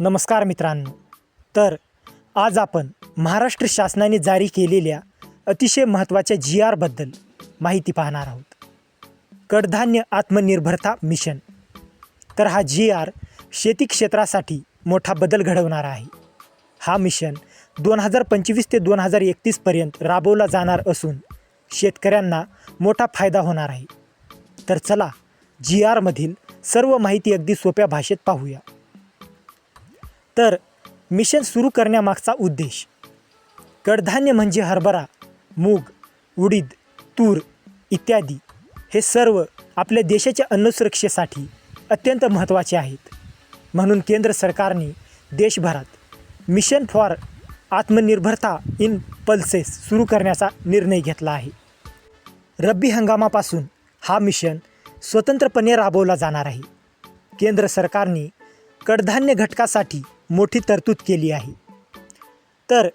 नमस्कार मित्रांनो. तर आज आपण महाराष्ट्र शासनाने जारी केलेल्या अतिशय महत्त्वाच्या जी आरबद्दल माहिती पाहणार आहोत. कडधान्य आत्मनिर्भरता मिशन. तर हा जी आर शेती क्षेत्रासाठी मोठा बदल घडवणारा आहे. हा मिशन दोन हजार पंचवीस ते दोन हजार एकतीसपर्यंत राबवला जाणार असून शेतकऱ्यांना मोठा फायदा होणार आहे. तर चला जी आरमधील सर्व माहिती अगदी सोप्या भाषेत पाहूया. तर मिशन सुरू करण्यामागचा उद्देश. कडधान्य म्हणजे हरभरा मूग उडीद तूर इत्यादी हे सर्व आपल्या देशाच्या अन्नसुरक्षेसाठी अत्यंत महत्त्वाचे आहेत. म्हणून केंद्र सरकारने देशभरात mission for Aatmanirbharta in pulses सुरू करण्याचा निर्णय घेतला आहे. रब्बी हंगामापासून हा मिशन स्वतंत्रपणे राबवला जाणार आहे. केंद्र सरकारने कडधान्य घटकासाठी मोठी तरतूद केली आहे. तर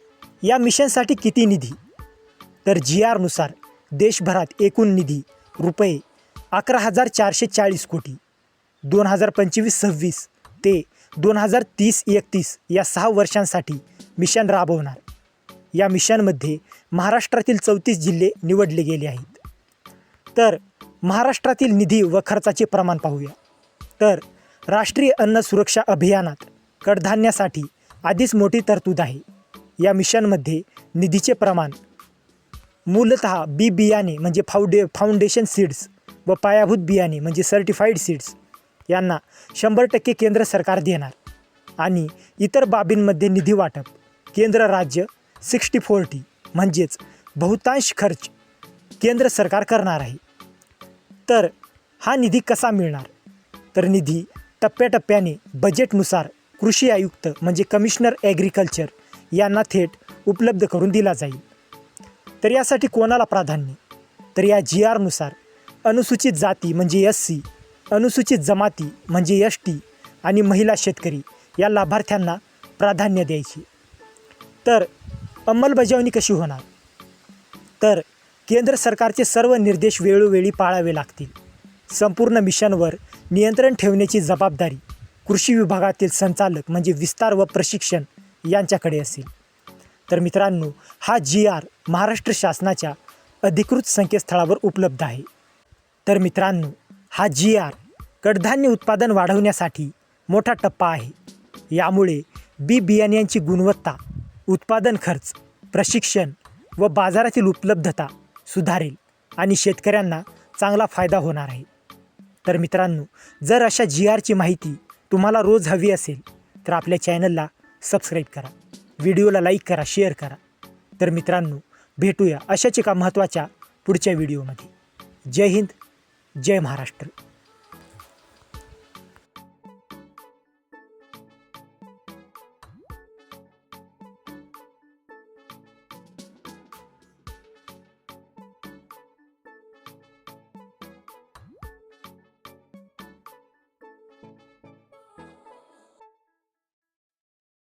या मिशनसाठी किती निधी? तर जी आरनुसार देशभरात एकूण निधी रुपये अकरा हजार चारशे चाळीस कोटी दोन हजार पंचवीस सव्वीस ते दोन हजार तीस एकतीस या सहा वर्षांसाठी मिशन राबवणार. या मिशनमध्ये महाराष्ट्रातील चौतीस जिल्हे निवडले गेले आहेत. तर महाराष्ट्रातील निधी व खर्चाचे प्रमाण पाहूया. तर राष्ट्रीय अन्न सुरक्षा अभियानात कडधान्यासाठी आधीच मोठी तरतूद आहे. या मिशनमध्ये निधीचे प्रमाण मूलत बी बियाणे म्हणजे फाउंडे फाउंडेशन सीड्स व पायाभूत बियाणे म्हणजे सर्टिफाईड सीड्स यांना शंभर टक्के केंद्र सरकार देणार आणि इतर बाबींमध्ये निधी वाटप केंद्र राज्य सिक्स्टी फोर्टी म्हणजेच बहुतांश खर्च केंद्र सरकार करणार आहे. तर हा निधी कसा मिळणार? तर निधी टप्प्याटप्प्याने बजेटनुसार कृषी आयुक्त म्हणजे कमिशनर ॲग्रिकल्चर यांना थेट उपलब्ध करून दिला जाईल. तर यासाठी कोणाला प्राधान्य? तर या जी आरनुसार अनुसूचित जाती म्हणजे एस सी अनुसूचित जमाती म्हणजे एस टी आणि महिला शेतकरी या लाभार्थ्यांना प्राधान्य द्यायची. तर अंमलबजावणी कशी होणार? तर केंद्र सरकारचे सर्व निर्देश वेळोवेळी पाळावे लागतील. संपूर्ण मिशनवर नियंत्रण ठेवण्याची जबाबदारी कृषी विभागातील संचालक म्हणजे विस्तार व प्रशिक्षण यांच्याकडे असेल. तर मित्रांनो हा जी आर महाराष्ट्र शासनाच्या अधिकृत संकेतस्थळावर उपलब्ध आहे. तर मित्रांनो हा जी आर कडधान्य उत्पादन वाढवण्यासाठी मोठा टप्पा आहे. यामुळे बी बियाण्यांची गुणवत्ता उत्पादन खर्च प्रशिक्षण व बाजारातील उपलब्धता सुधारेल आणि शेतकऱ्यांना चांगला फायदा होणार आहे. तर मित्रांनो जर अशा जी आरची माहिती तुम्हाला रोज हवी असेल तर आपल्या चॅनलला सबस्क्राईब करा. व्हिडिओला लाईक करा शेअर करा. तर मित्रांनो भेटूया अशाच एका महत्त्वाच्या पुढच्या व्हिडिओमध्ये. जय हिंद जय महाराष्ट्र.